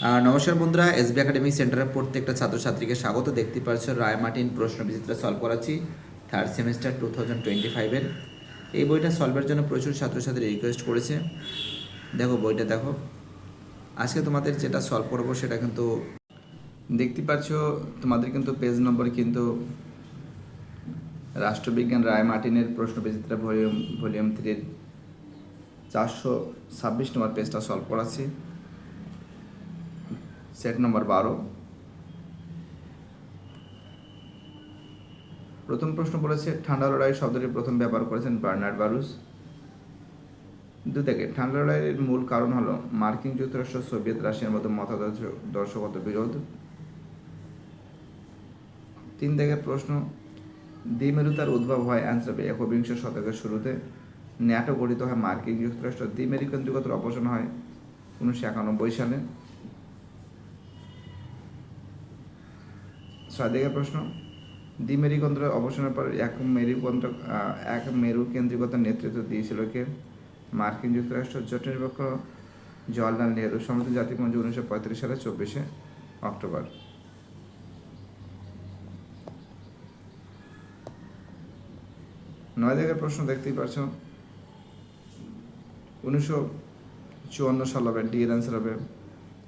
নমস্কার বন্ধুরা, SB academy সেন্টারের প্রত্যেকটা ছাত্রছাত্রীকে স্বাগত। দেখতে পাচ্ছ রায় মার্টিন প্রশ্ন বিচিত্রা সলভ করাচ্ছি third semester two thousand twenty ফাইভের এই বইটা সলভের জন্য প্রচুর ছাত্রছাত্রী রিকোয়েস্ট করেছে। দেখো, বইটা দেখো। আজকে তোমাদের যেটা সলভ করব সেটা কিন্তু দেখতে পাচ্ছ, তোমাদের কিন্তু পেজ নম্বর কিন্তু রাষ্ট্রবিজ্ঞান রায় মার্টিনের প্রশ্ন বিচিত্রা ভলিউম ভলিউম থ্রির চারশো ছাব্বিশ নম্বর পেজটা সলভ করাচ্ছি। সেট নম্বর বারো প্রথম প্রশ্ন বলেছে, ঠান্ডা লড়াই শব্দটি প্রথম ব্যবহার করেছেন বার্নার্ড বারুস। দু থেকে ঠান্ডা লড়াইয়ের মূল কারণ হলো মার্কিন যুক্তরাষ্ট্র, সোভিয়েত, রাশিয়ার মধ্যে মতাদর্শগত বিরোধ। তিন থেকে প্রশ্ন, দ্বিমেরুতার উদ্ভব হয় অ্যান্সারবে একবিংশ শতকের শুরুতে। ন্যাটো গঠিত হয় মার্কিন যুক্তরাষ্ট্র দ্বিমেরুকেন্দ্রিকতার অবসান হয় উনিশশো একানব্বই সালে। ছয় দিকের প্রশ্ন দ্বিমেরুকেন্দ্র অবসানের পর এক মেরুকেন্দ্র এক মেরু কেন্দ্রিকতার নেতৃত্ব দিয়েছিল কে? মার্কিন যুক্তরাষ্ট্র। জোট নিরপেক্ষ জওয়াহরলাল নেহরু সমৃদ্ধ জাতিপুঞ্জ উনিশশো পঁয়ত্রিশ সালে চব্বিশে অক্টোবর। নয় দিকের প্রশ্ন দেখতেই পাচ্ছ। উনিশশো চুয়ান্ন সাল হবে, ডি এর অ্যান্সার হবে,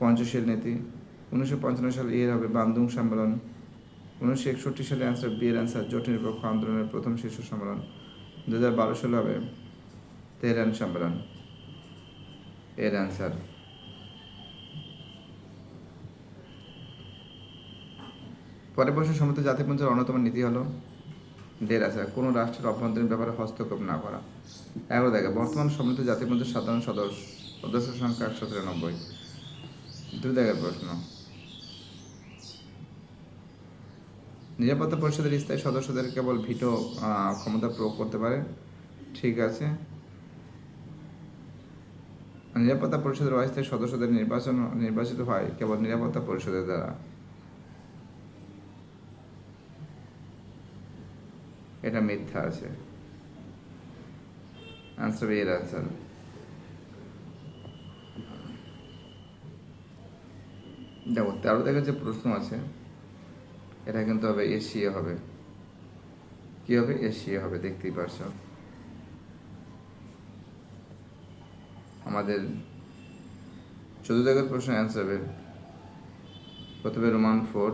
পঞ্চশীল নীতি। উনিশশো পঞ্চান্ন সালে এর হবে বান্দুং সম্মেলন। উনিশশো একষট্টি সালে অ্যান্সার বি এর অ্যান্সার জোট নিরপেক্ষ আন্দোলনের প্রথম শীর্ষ সম্মেলন। দু হাজার বারো সালে হবে তেহরান সম্মেলন। এর অ্যান্সার পরে প্রশ্ন সমৃদ্ধ জাতিপুঞ্জের অন্যতম নীতি হলো ডের আছে কোনো রাষ্ট্রের অভ্যন্তরীণ ব্যাপারে হস্তক্ষেপ না করা। এগারো দেখে বর্তমান সমৃদ্ধ জাতিপুঞ্জের সাধারণ সদস্য সদস্য সংখ্যা একশো তিরানব্বই। দুই দেখার প্রশ্ন। নিরাপত্তা পরিষদের স্থায়ী সদস্যদের কেবল ভিটো ক্ষমতা প্রয়োগ করতে পারে। ঠিক আছে। নিরাপত্তা পরিষদের অস্থায়ী সদস্যদের নির্বাচন, নির্বাচিত হয় কেবল নিরাপত্তা পরিষদের দ্বারা। এটা মিথ্যা আছে। দেখো, তেরো থেকে যে প্রশ্ন আছে এটা কিন্তু হবে এশিয়া হবে। কি হবে? এশিয়া হবে, দেখতেই পারছ। আমাদের চোদ্দ জায়গার প্রশ্ন অ্যান্সার হবে। প্রথমে রোমান ফোর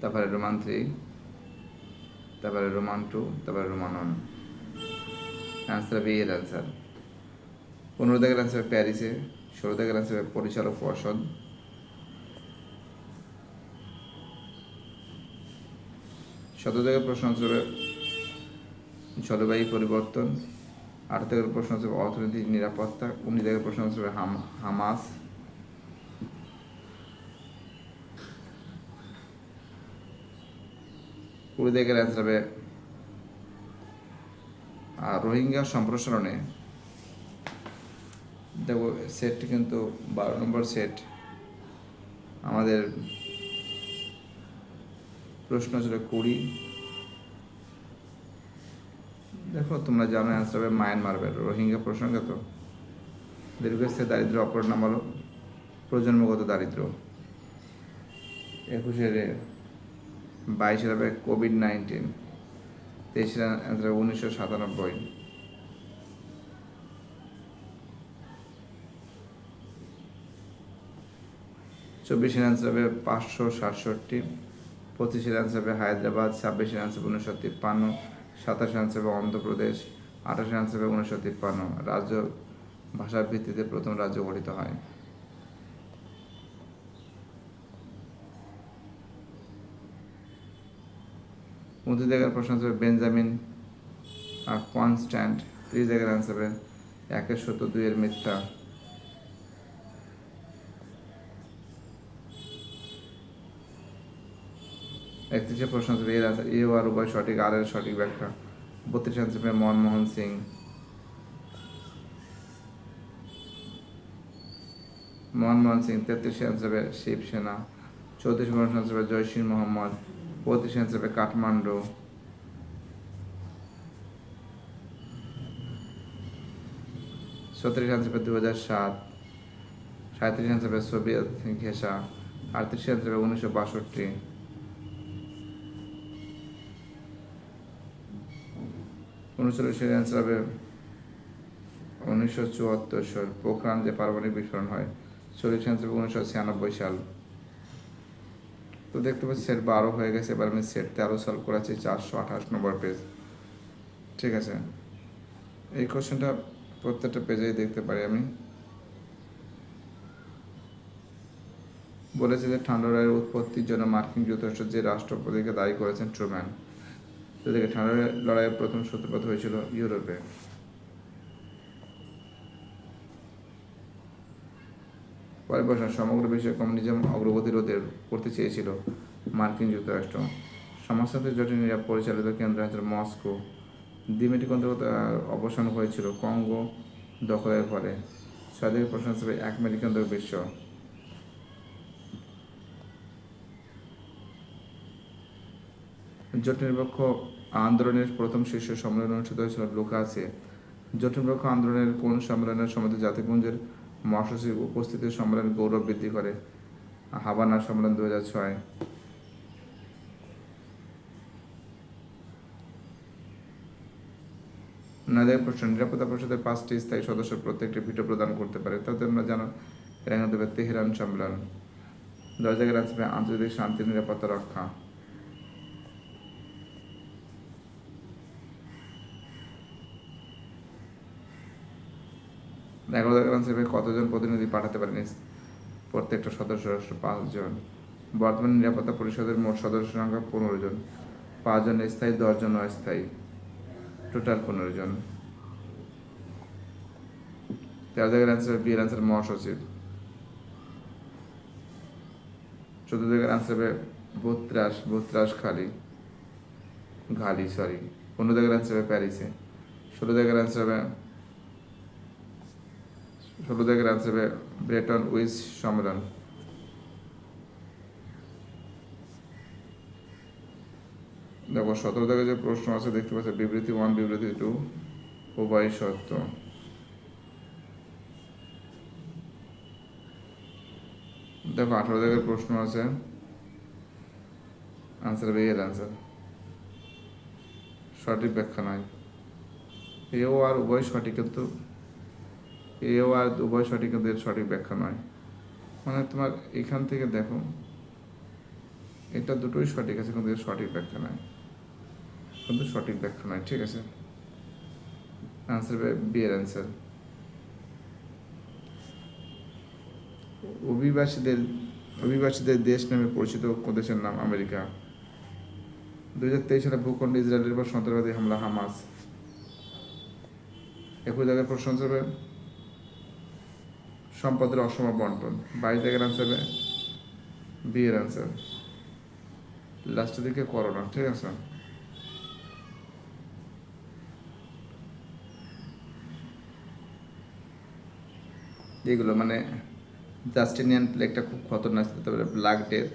তারপরে রোমান থ্রি তারপরে রোমান টু তারপরে রোমান ওয়ান অ্যান্সার হবে এর অ্যান্সার পনেরো দাগের অ্যান্সার প্যারিসে ষোলো দাগের অ্যান্সার হবে পরিচালক পর্ষদ। শত থেকে প্রশ্ন হবে জলবায়ু পরিবর্তন আট দাগের প্রশ্ন হবে অর্থনৈতিক নিরাপত্তা উনিশ দাগের প্রশ্ন হাম, হামাস। কুড়ি দাগের অ্যান্সার হবে আর রোহিঙ্গা সম্প্রসারণে, দেখো সেটটি কিন্তু বারো নম্বর সেট আমাদের প্রশ্ন ছিল কুড়ি দেখো তোমরা জানো অ্যান্সার হবে মায়ানমার রোহিঙ্গা প্রসঙ্গত দীর্ঘস্থায়ী দারিদ্র অপর নাম হলো প্রজন্মগত দারিদ্র একুশের বাইশের হবে কোভিড নাইন্টিন তেইশের অ্যান্সার হবে উনিশশো সাতানব্বই। চব্বিশের অ্যান্সার হবে পাঁচশো সাতষট্টি। পঁচিশের অ্যান্সার হবে হায়দ্রাবাদ, ছাব্বিশের অ্যান্সার হবে উনিশশো তিপ্পান্ন, সাতাশের অ্যান্সার হবে অন্ধ্রপ্রদেশ, আঠাশের অ্যান্সার হবে উনিশশো তিপ্পান্ন। রাজ্য ভাষার ভিত্তিতে প্রথম রাজ্য গঠিত হয়। উনত্রিশ জায়গার প্রশ্ন হবে বেঞ্জামিন কনস্ট্যান্ট। ত্রিশ জায়গার অ্যান্সার হবে একের সত্য দুইয়ের মিথ্যা। একত্রিশে প্রশ্ন আসবে এর আছে এ আর উভয় সঠিক, আর এর সঠিক ব্যাখ্যা। বত্রিশ আনসার হবে মনমোহন সিং। মনমোহন সিং, তেত্রিশে আনসার হবে শিবসেনা চৌত্রিশ প্রশ্ন আনসার হবে জয়সিন মোহাম্মদ। পঁয়ত্রিশে আনসার হবে কাঠমান্ডু। ছত্রিশ আনসার হবে দু হাজার সাত সাঁত্রিশ হবে সোভিয়েত ঘেঁষা। আটত্রিশ হবে উনিশশো বাষট্টি। উনচল্লিশের অ্যান্সার হবে উনিশশো চুয়াত্তর সাল, পোখরান যে পারমাণবিক বিস্ফোরণ হয়। চল্লিশ অ্যান্সার হবে উনিশশো ছিয়ানব্বই সাল। তো দেখতে পাচ্ছি সেট বারো হয়ে গেছে, এবার আমি সেট তেরো সলভ করাচ্ছি, চারশো আঠাশ নম্বর পেজ ঠিক আছে? এই কোশ্চেনটা প্রত্যেকটা পেজেই দেখতে পারি আমি। বলেছে যে ঠান্ডা লড়াইয়ের উৎপত্তির জন্য মার্কিন যুক্তরাষ্ট্র যে রাষ্ট্রপতিকে দায়ী করেছেন ট্রুম্যান যেদিকে ঠান্ডা লড়াইয়ের প্রথম সূত্রপাত হয়েছিল ইউরোপে। পরে বসা সমগ্র বিশ্বে কমিউনিজম অগ্রগতি রোধের করতে চেয়েছিল মার্কিন যুক্তরাষ্ট্র। সমাজতান্ত্রিক জোটের নিরাপ পরিচালিত কেন্দ্র হচ্ছে মস্কো। দ্বিমেটিক অন্তর্গত অবসান হয়েছিল কঙ্গো দখলের পরে। স্বাধীন প্রশ্ন হিসেবে এক মেডিকেন বিশ্ব। জোট নিরপেক্ষ আন্দোলনের প্রথম শীর্ষ সম্মেলন অনুষ্ঠিত হয়েছিল লোকাসে জোট নিরপেক্ষ আন্দোলনের কোন সম্মেলনের সময় জাতিপুঞ্জের মহাসচিব উপস্থিতির সম্মেলন গৌরব বৃদ্ধি করে। হাবানা সম্মেলন দু হাজার ছয়। নদের প্রশ্ন, নিরাপত্তা পরিষদের পাঁচটি স্থায়ী সদস্য প্রত্যেকটি ভিটো প্রদান করতে পারে, তাদের আমরা জানো এরা হবে তেহরান সম্মেলন। দশ জায়গায় আছে আন্তর্জাতিক শান্তি, নিরাপত্তা রক্ষা। এগারো আনসার হবে কতজন প্রতিনিধি পাঠাতে পারেন? প্রত্যেকটা সদস্য রাষ্ট্র পাঁচজন। বর্তমান নিরাপত্তা পরিষদের মোট সদস্য সংখ্যা পনেরো জন। পাঁচজন স্থায়ী, দশজন অস্থায়ী। টোটাল পনেরো জন। তেরো জায়গার আনসার বিয়ের আনসার মহাসচিব। চোদ্দ জায়গার আনসার হবে বত্রাস বত্রাস খালি। ঘালি সরি পনেরো জায়গার আনসার হবে প্যারিসে। ষোলো জায়গার আনসার হবে ষোলো আনসার হবে ব্রেটন উইস সম্মেলন। দেখো, সতেরো জায়গায় যে প্রশ্ন আছে, দেখতে পাচ্ছ, বিবৃতি ওয়ান বিবৃতি টু উভয় সত্য। দেখো, আঠারো জায়গায় প্রশ্ন আছে। আনসার হবে এর আনসার সঠিক ব্যাখ্যা নয় এও আর উভয় সঠিক, কিন্তু এও আর উভয় সঠিক কিন্তু সঠিক ব্যাখ্যা নয়। মানে তোমার এখান থেকে দেখো, এটা দুটোই সঠিক আছে কিন্তু সঠিক ব্যাখ্যা নয় কিন্তু সঠিক ব্যাখ্যা নয় ঠিক আছে? আনসার বি এর আনসার অভিবাসীদের অভিবাসীদের দেশ নামে পরিচিত দেশের নাম? আমেরিকা। দুই হাজার তেইশ সালে ভূখণ্ড ইসরায়েলের পর সন্ত্রাসবাদী হামলা হামাস। একুশ জায়গায় প্রশ্ন হিসেবে সম্পদের অসম বন্টন। বাইশ জায়গার আনসার বি এর আনসার লাস্টের দিকে করোনা ঠিক আছে? এগুলো মানে জাস্টিনিয়ান প্লেগটা খুব খতরনাক হতে পারে ব্ল্যাক ডেথ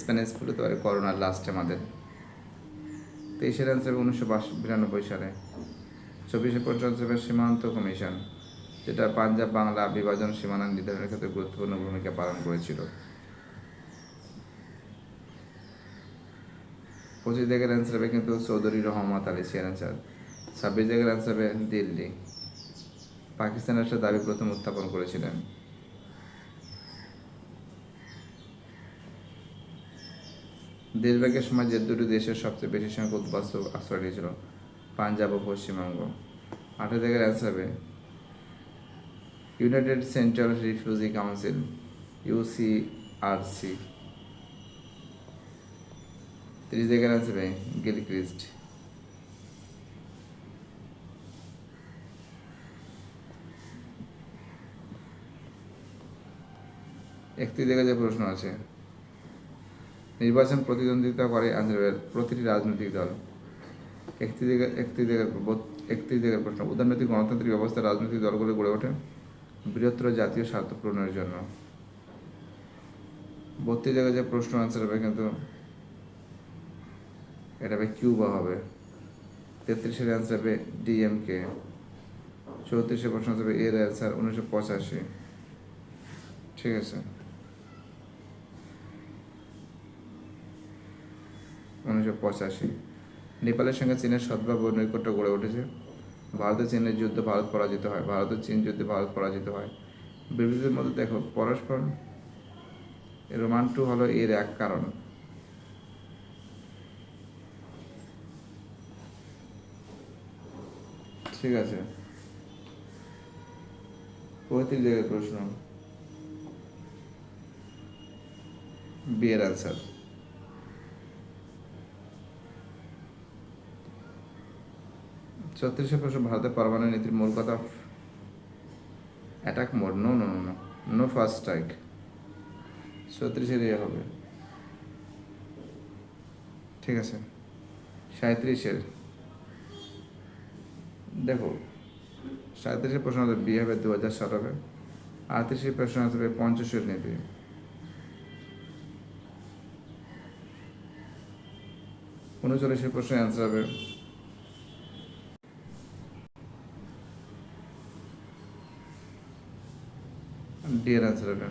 স্প্যানিশ ফ্লু হতে পারে করোনার লাস্ট আমাদের। তেইশের অ্যান্সার উনিশশো বিরানব্বই সালে। চব্বিশে হবে সীমান্ত কমিশন যেটা পাঞ্জাব বাংলা বিভাজন সীমানা নির্ধারণের ক্ষেত্রে গুরুত্বপূর্ণ ভূমিকা পালন করেছিল। পঁচিশ জায়গার অ্যান্সার হবে কিন্তু চৌধুরী রহমত আলী সিয়ার অ্যান্সার ছাব্বিশ জায়গার অ্যান্সার হবে দিল্লি। পাকিস্তান রাষ্ট্রের দাবি প্রথম উত্থাপন করেছিলেন। দেশভাগের সময় যে দুটি দেশের সবচেয়ে বেশি সংখ্যক উদ্বাস্তু আশ্রয় নিয়েছিল, পাঞ্জাব ও পশ্চিমবঙ্গ। আঠারো জায়গার অ্যান্সার হবে United Central Refugee Council UCRC তিরিশ জায়গার অ্যান্সার হবে গিলক্রিস্ট একটি জায়গায় যে প্রশ্ন আছে, নির্বাচন প্রতিদ্বন্দ্বিতা করে আনসারের প্রতিটি রাজনৈতিক দল। একটি জায়গায় জায়গায়, একটি জায়গার প্রশ্ন, উদারনৈতিক গণতান্ত্রিক ব্যবস্থা রাজনৈতিক দলগুলো গড়ে ওঠে। বৃহত্তর জাতীয় স্বার্থ পূরণের জন্য। বত্রিশ জায়গায় যে প্রশ্ন আনসার হবে কিন্তু এটা হবে কিউবা হবে। তেত্রিশের অ্যান্সার হবে ডিএমকে চৌত্রিশে প্রশ্ন হবে এর অ্যান্সার উনিশশো পঁচাশি। ঠিক আছে? উনিশশো পঁচাশি। নেপালের সঙ্গে চীনের সদ্ভাব নৈকট্য গড়ে উঠেছে। ভারতের চীনের যুদ্ধে ভারত পরাজিত হয়, ভারতের চীন যুদ্ধে ভারত পরাজিত হয়। বিবৃতির মধ্যে দেখো, পরস্পর রোমান টু হলো এর এক কারণ। ঠিক আছে। পঁয়ত্রিশ জায়গায় প্রশ্ন। বিয়ের অ্যান্সার ছত্রিশে প্রশ্ন ভারতের পারমাণবিক নীতির মূল কথা। Attack mode no no no no first strike ছত্রিশের ইয়ে হবে। ঠিক আছে। সাঁত্রিশের দেখো সাঁত্রিশের প্রশ্ন হবে বিয়ে হবে দু হাজার সাত হবে। আটত্রিশের প্রশ্ন আসবে পঞ্চাশের নীতি। উনচল্লিশের প্রশ্নের অ্যান্সার হবে ডি এর অ্যান্সার হবে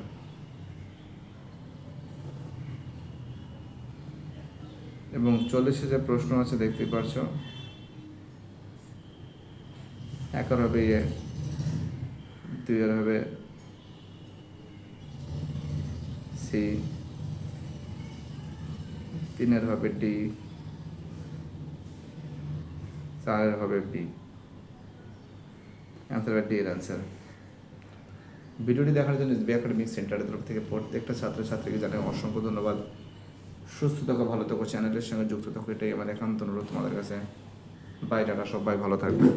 এবং চল্লিশে যে প্রশ্ন আছে দেখতে পাচ্ছ একের হবে ইয়ে দুইয়ের হবে সি, তিনের হবে ডি, চারের হবে বি। অ্যান্সার হবে ডি এর অ্যান্সার ভিডিওটি দেখার জন্য এসবি একাডেমিক সেন্টারের তরফ থেকে প্রত্যেকটা ছাত্রছাত্রীকে জানাই অসংখ্য ধন্যবাদ। সুস্থ থাকো, ভালো থাকো, চ্যানেলের সঙ্গে যুক্ত থাকো, এটাই আমার একান্ত অনুরোধ তোমাদের কাছে। বাই, টাটা, সবাই ভালো থাকবে